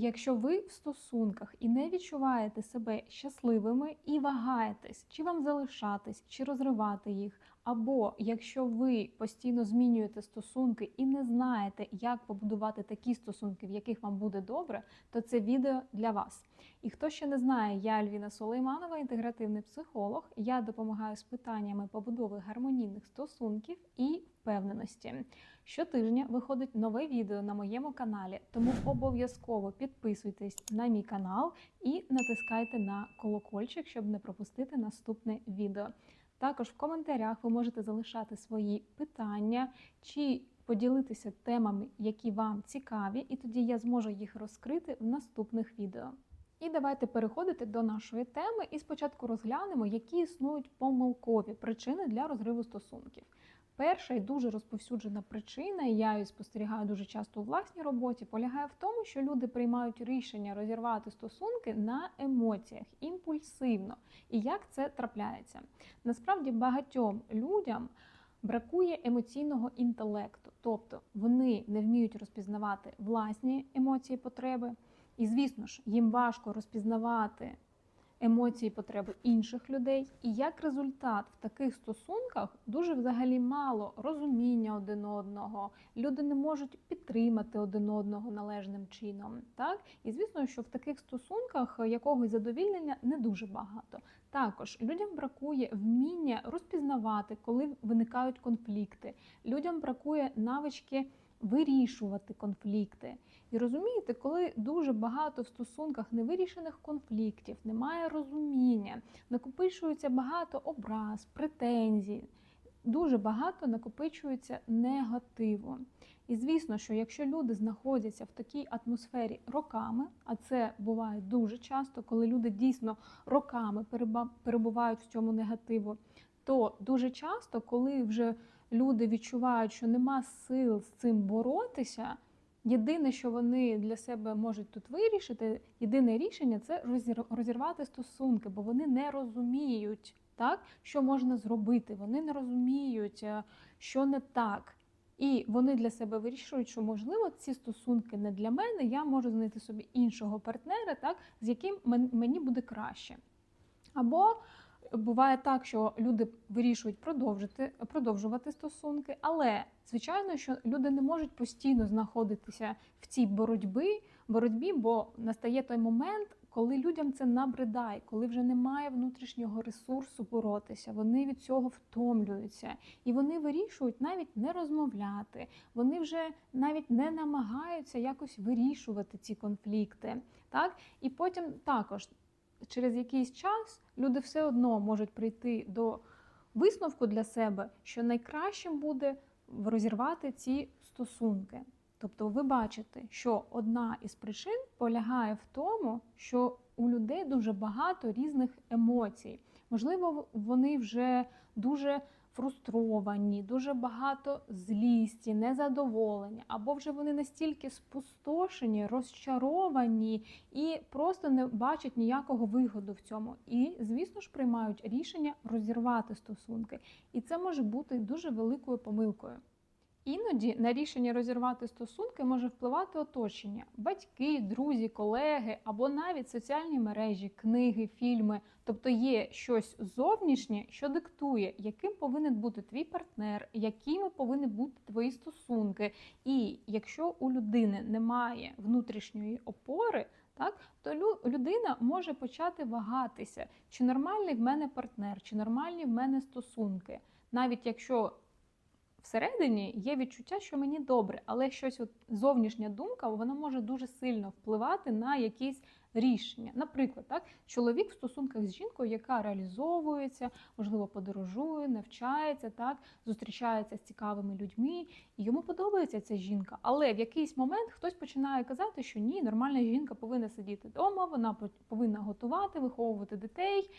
якщо ви в стосунках і не відчуваєте себе щасливими і вагаєтесь, чи вам залишатись, чи розривати їх, або якщо ви постійно змінюєте стосунки і не знаєте, як побудувати такі стосунки, в яких вам буде добре, то це відео для вас. І хто ще не знає, я Альвіна Сулейманова, інтегративний психолог. Я допомагаю з питаннями побудови гармонійних стосунків і впевненості. Щотижня виходить нове відео на моєму каналі, тому обов'язково підписуйтесь на мій канал і натискайте на колокольчик, щоб не пропустити наступне відео. Також в коментарях ви можете залишати свої питання чи поділитися темами, які вам цікаві, і тоді я зможу їх розкрити в наступних відео. І давайте переходити до нашої теми і спочатку розглянемо, які існують помилкові причини для розриву стосунків. Перша і дуже розповсюджена причина, і я її спостерігаю дуже часто у власній роботі, полягає в тому, що люди приймають рішення розірвати стосунки на емоціях імпульсивно. І як це трапляється? Насправді багатьом людям бракує емоційного інтелекту, тобто вони не вміють розпізнавати власні емоції, потреби. І, звісно ж, їм важко розпізнавати емоції, потреби інших людей. І як результат в таких стосунках дуже взагалі мало розуміння один одного. Люди не можуть підтримати один одного належним чином. Так і звісно, що в таких стосунках якогось задовільнення не дуже багато. Також людям бракує вміння розпізнавати, коли виникають конфлікти. Людям бракує навички вирішувати конфлікти. І розумієте, коли дуже багато в стосунках невирішених конфліктів, немає розуміння, накопичується багато образ, претензій, дуже багато накопичується негативу. І звісно, що якщо люди знаходяться в такій атмосфері роками, а це буває дуже часто, коли люди дійсно роками перебувають в цьому негативу, то дуже часто, коли вже люди відчувають, що нема сил з цим боротися. Єдине, що вони для себе можуть тут вирішити, єдине рішення це розірвати стосунки, бо вони не розуміють, так, що можна зробити. Вони не розуміють, е, що не так. І вони для себе вирішують, що можливо ці стосунки не для мене. Я можу знайти собі іншого партнера, так, з яким мені буде краще. Або буває так, що люди вирішують продовжити продовжувати стосунки, але звичайно, що люди не можуть постійно знаходитися в цій боротьбі, боротьбі, бо настає той момент. Коли людям це набридає, коли вже немає внутрішнього ресурсу боротися, вони від цього втомлюються, і вони вирішують навіть не розмовляти. Вони вже навіть не намагаються якось вирішувати ці конфлікти. Так і потім також через якийсь час люди все одно можуть прийти до висновку для себе, що найкращим буде розірвати ці стосунки. Тобто, ви бачите, що одна із причин полягає в тому, що у людей дуже багато різних емоцій. Можливо, вони вже дуже фрустровані, дуже багато злісті, незадоволення, або вже вони настільки спустошені, розчаровані і просто не бачать ніякого вигоду в цьому. І, звісно ж, приймають рішення розірвати стосунки. І це може бути дуже великою помилкою. Іноді на рішення розірвати стосунки може впливати оточення: батьки, друзі, колеги або навіть соціальні мережі, книги, фільми. Тобто є щось зовнішнє, що диктує, яким повинен бути твій партнер, якими повинні бути твої стосунки. І якщо у людини немає внутрішньої опори, так то людина може почати вагатися, чи нормальний в мене партнер, чи нормальні в мене стосунки, навіть якщо всередині є відчуття, що мені добре, але щось от зовнішня думка вона може дуже сильно впливати на якісь рішення. Наприклад, так, чоловік в стосунках з жінкою, яка реалізовується, можливо, подорожує, навчається, так, зустрічається з цікавими людьми, і йому подобається ця жінка. Але в якийсь момент хтось починає казати, що ні, нормальна жінка повинна сидіти вдома, вона повинна готувати, виховувати дітей.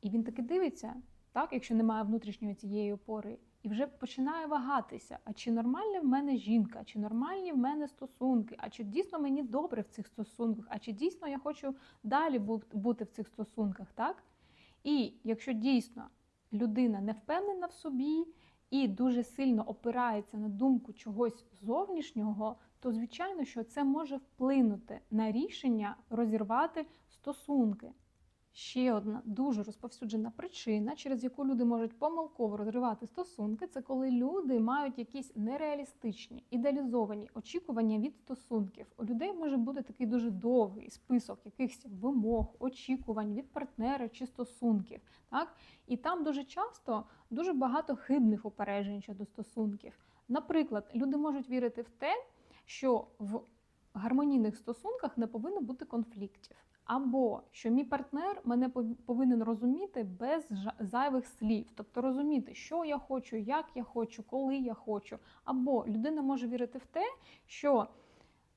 І він таки дивиться, так, якщо немає внутрішньої цієї опори і вже починає вагатися, а чи нормальна в мене жінка, чи нормальні в мене стосунки, а чи дійсно мені добре в цих стосунках, а чи дійсно я хочу далі бути в цих стосунках, так? І якщо дійсно людина не впевнена в собі і дуже сильно опирається на думку чогось зовнішнього, то звичайно, що це може вплинути на рішення розірвати стосунки. Ще одна дуже розповсюджена причина, через яку люди можуть помилково розривати стосунки, це коли люди мають якісь нереалістичні, ідеалізовані очікування від стосунків. У людей може бути такий дуже довгий список якихось вимог, очікувань від партнера чи стосунків. Так? І там дуже часто дуже багато хибних упереджень щодо стосунків. Наприклад, люди можуть вірити в те, що в гармонійних стосунках не повинно бути конфліктів. Або що мій партнер мене повинен розуміти без зайвих слів, тобто розуміти, що я хочу, як я хочу, коли я хочу. Або людина може вірити в те, що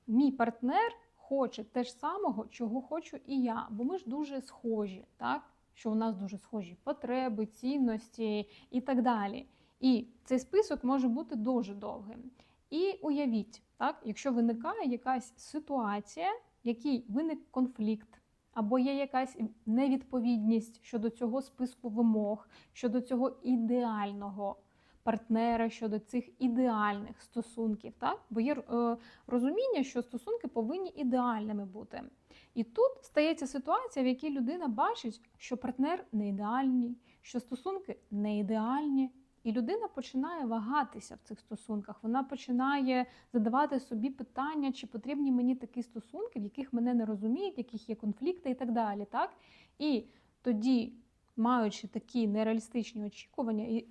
мій партнер хоче те ж самого, чого хочу і я, бо ми ж дуже схожі, так? що у нас дуже схожі потреби, цінності і так далі. І цей список може бути дуже довгим. І уявіть, так, якщо виникає якась ситуація, в якій виник конфлікт, або є якась невідповідність щодо цього списку вимог, щодо цього ідеального партнера, щодо цих ідеальних стосунків, так? бо є е, розуміння, що стосунки повинні ідеальними бути. І тут стається ситуація, в якій людина бачить, що партнер не ідеальний, що стосунки не ідеальні, і людина починає вагатися в цих стосунках. Вона починає задавати собі питання, чи потрібні мені такі стосунки, в яких мене не розуміють, яких є конфлікти і так далі. Так? І тоді, маючи такі нереалістичні очікування, і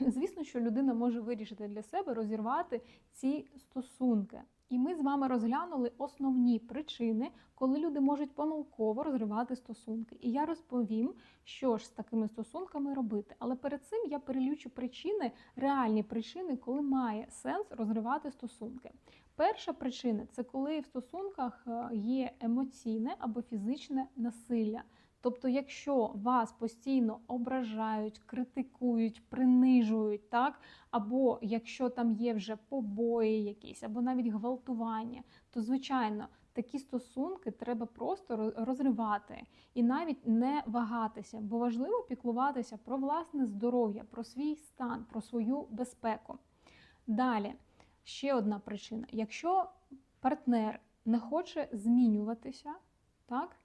звісно, що людина може вирішити для себе розірвати ці стосунки. І ми з вами розглянули основні причини, коли люди можуть помилково розривати стосунки. І я розповім, що ж з такими стосунками робити. Але перед цим я перелічу причини, реальні причини, коли має сенс розривати стосунки. Перша причина це коли в стосунках е, є емоційне або фізичне насилля. Тобто, якщо вас постійно ображають, критикують, принижують, так, або якщо там є вже побої якісь, або навіть гвалтування, то звичайно такі стосунки треба просто розривати і навіть не вагатися, бо важливо піклуватися про власне здоров'я, про свій стан, про свою безпеку. Далі, ще одна причина: якщо партнер не хоче змінюватися, так,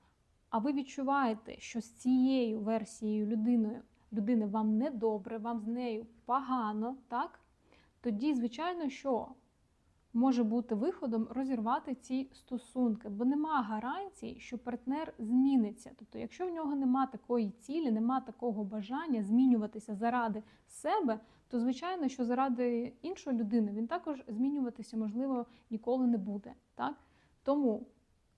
а ви відчуваєте, що з цією версією людиною людини вам не добре, вам з нею погано, так? Тоді, звичайно, що може бути виходом розірвати ці стосунки, бо нема гарантій, що партнер зміниться. Тобто, якщо в нього нема такої цілі, нема такого бажання змінюватися заради себе, то звичайно, що заради іншої людини він також змінюватися, можливо, ніколи не буде. Так? Тому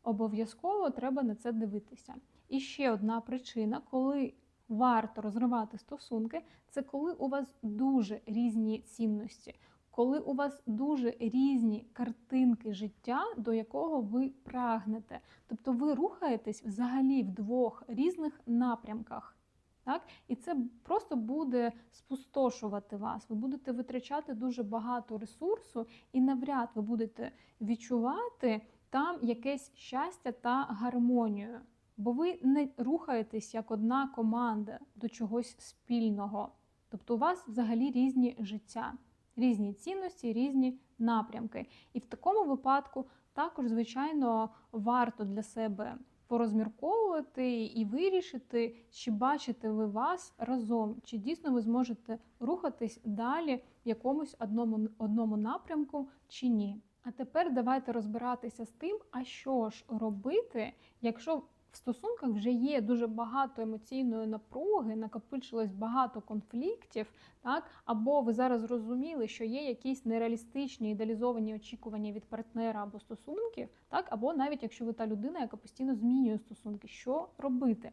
обов'язково треба на це дивитися. І ще одна причина, коли варто розривати стосунки, це коли у вас дуже різні цінності, коли у вас дуже різні картинки життя, до якого ви прагнете. Тобто ви рухаєтесь взагалі в двох різних напрямках. Так? І це просто буде спустошувати вас. Ви будете витрачати дуже багато ресурсу, і навряд ви будете відчувати там якесь щастя та гармонію. Бо ви не рухаєтесь як одна команда до чогось спільного. Тобто у вас взагалі різні життя, різні цінності, різні напрямки. І в такому випадку також, звичайно, варто для себе порозмірковувати і вирішити, чи бачите ви вас разом, чи дійсно ви зможете рухатись далі в якомусь одному, одному напрямку, чи ні. А тепер давайте розбиратися з тим, а що ж робити, якщо в стосунках вже є дуже багато емоційної напруги, накопичилось багато конфліктів, так або ви зараз зрозуміли, що є якісь нереалістичні ідеалізовані очікування від партнера або стосунків, так або навіть якщо ви та людина, яка постійно змінює стосунки, що робити?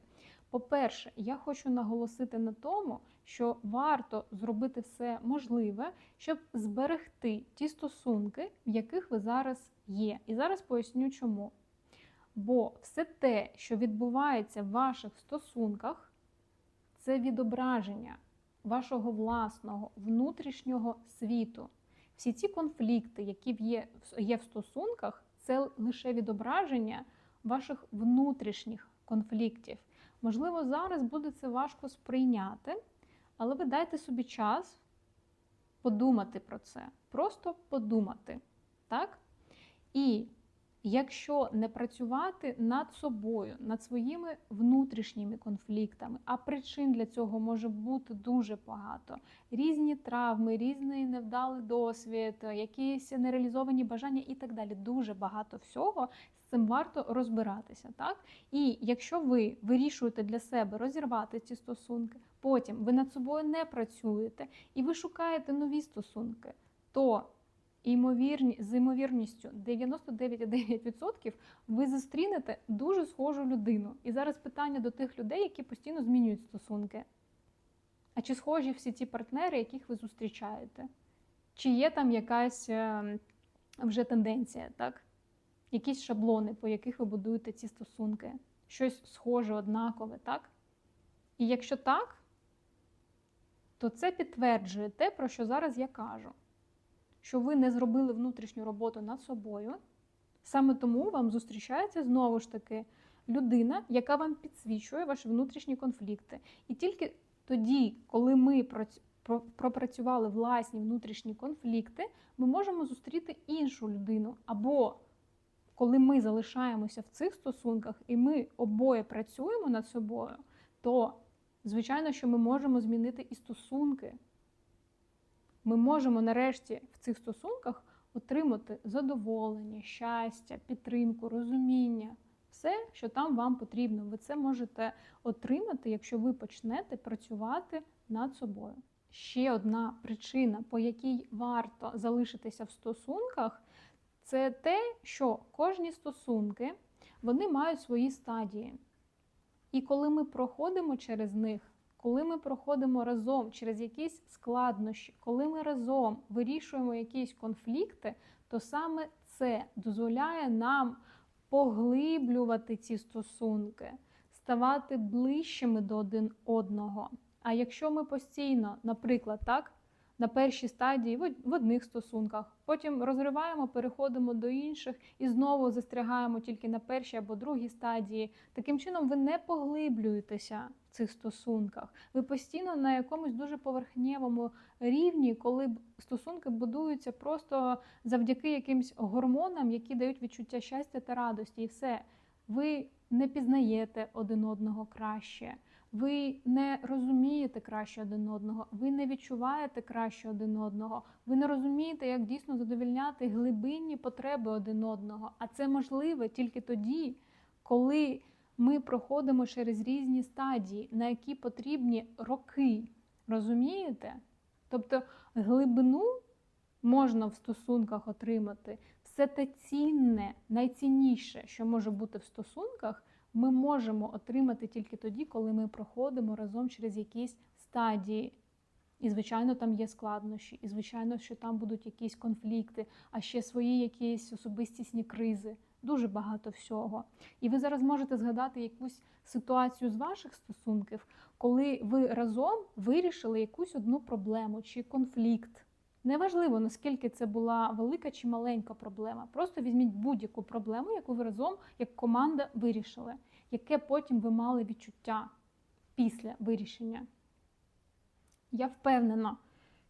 По-перше, я хочу наголосити на тому, що варто зробити все можливе, щоб зберегти ті стосунки, в яких ви зараз є. І зараз поясню, чому. Бо все те, що відбувається в ваших стосунках, це відображення вашого власного внутрішнього світу. Всі ці конфлікти, які є, в стосунках, це лише відображення ваших внутрішніх конфліктів. Можливо, зараз буде це важко сприйняти, але ви дайте собі час подумати про це. Просто подумати. Так? І якщо не працювати над собою, над своїми внутрішніми конфліктами, а причин для цього може бути дуже багато: різні травми, різний невдалий досвід, якісь нереалізовані бажання і так далі. Дуже багато всього. Цим варто розбиратися, так? І якщо ви вирішуєте для себе розірвати ці стосунки, потім ви над собою не працюєте і ви шукаєте нові стосунки, то з ймовірністю 99,9% ви зустрінете дуже схожу людину. І зараз питання до тих людей, які постійно змінюють стосунки. А чи схожі всі ті партнери, яких ви зустрічаєте? Чи є там якась е, вже тенденція, так? Якісь шаблони, по яких ви будуєте ці стосунки? Щось схоже, однакове, так? І якщо так, то це підтверджує те, про що зараз я кажу що ви не зробили внутрішню роботу над собою. Саме тому вам зустрічається знову ж таки людина, яка вам підсвічує ваші внутрішні конфлікти. І тільки тоді, коли ми пропрацювали власні внутрішні конфлікти, ми можемо зустріти іншу людину. Або коли ми залишаємося в цих стосунках і ми обоє працюємо над собою, то звичайно, що ми можемо змінити і стосунки ми можемо нарешті в цих стосунках отримати задоволення, щастя, підтримку, розуміння. Все, що там вам потрібно. Ви це можете отримати, якщо ви почнете працювати над собою. Ще одна причина, по якій варто залишитися в стосунках, це те, що кожні стосунки вони мають свої стадії. І коли ми проходимо через них, коли ми проходимо разом через якісь складнощі, коли ми разом вирішуємо якісь конфлікти, то саме це дозволяє нам поглиблювати ці стосунки, ставати ближчими до один одного. А якщо ми постійно, наприклад, так, на першій стадії в одних стосунках, потім розриваємо, переходимо до інших і знову застрягаємо тільки на першій або другій стадії. Таким чином, ви не поглиблюєтеся в цих стосунках. Ви постійно на якомусь дуже поверхневому рівні, коли стосунки будуються просто завдяки якимсь гормонам, які дають відчуття щастя та радості, і все. Ви не пізнаєте один одного краще ви не розумієте краще один одного, ви не відчуваєте краще один одного, ви не розумієте, як дійсно задовільняти глибинні потреби один одного. А це можливе тільки тоді, коли ми проходимо через різні стадії, на які потрібні роки. Розумієте? Тобто глибину можна в стосунках отримати все те цінне, найцінніше, що може бути в стосунках ми можемо отримати тільки тоді, коли ми проходимо разом через якісь стадії. І, звичайно, там є складнощі, і, звичайно, що там будуть якісь конфлікти, а ще свої якісь особистісні кризи. Дуже багато всього. І ви зараз можете згадати якусь ситуацію з ваших стосунків, коли ви разом вирішили якусь одну проблему чи конфлікт. Неважливо, наскільки це була велика чи маленька проблема. Просто візьміть будь-яку проблему, яку ви разом як команда вирішили, яке потім ви мали відчуття після вирішення. Я впевнена,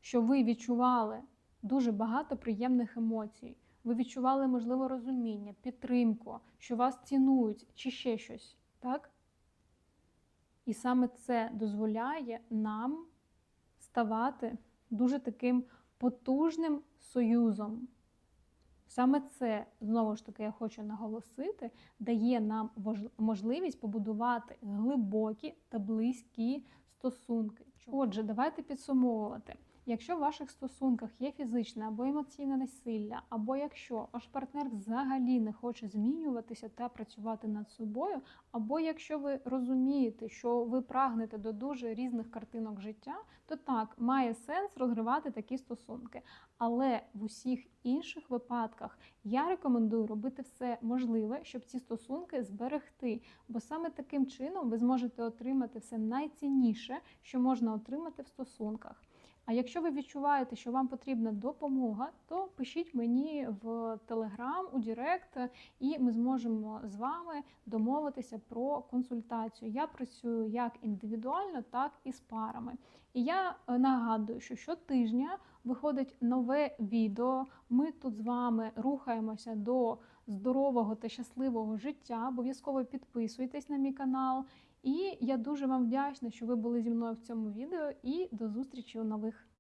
що ви відчували дуже багато приємних емоцій. Ви відчували, можливо, розуміння, підтримку, що вас цінують чи ще щось. так? І саме це дозволяє нам ставати дуже таким потужним союзом. Саме це, знову ж таки, я хочу наголосити, дає нам можливість побудувати глибокі та близькі стосунки. Отже, давайте підсумовувати. Якщо в ваших стосунках є фізичне або емоційне насилля, або якщо ваш партнер взагалі не хоче змінюватися та працювати над собою, або якщо ви розумієте, що ви прагнете до дуже різних картинок життя, то так має сенс розривати такі стосунки. Але в усіх інших випадках я рекомендую робити все можливе, щоб ці стосунки зберегти, бо саме таким чином ви зможете отримати все найцінніше, що можна отримати в стосунках. А якщо ви відчуваєте, що вам потрібна допомога, то пишіть мені в Телеграм у Директ, і ми зможемо з вами домовитися про консультацію. Я працюю як індивідуально, так і з парами. І я е, нагадую, що щотижня виходить нове відео. Ми тут з вами рухаємося до здорового та щасливого життя. Обов'язково підписуйтесь на мій канал. І я дуже вам вдячна, що ви були зі мною в цьому відео. І до зустрічі у нових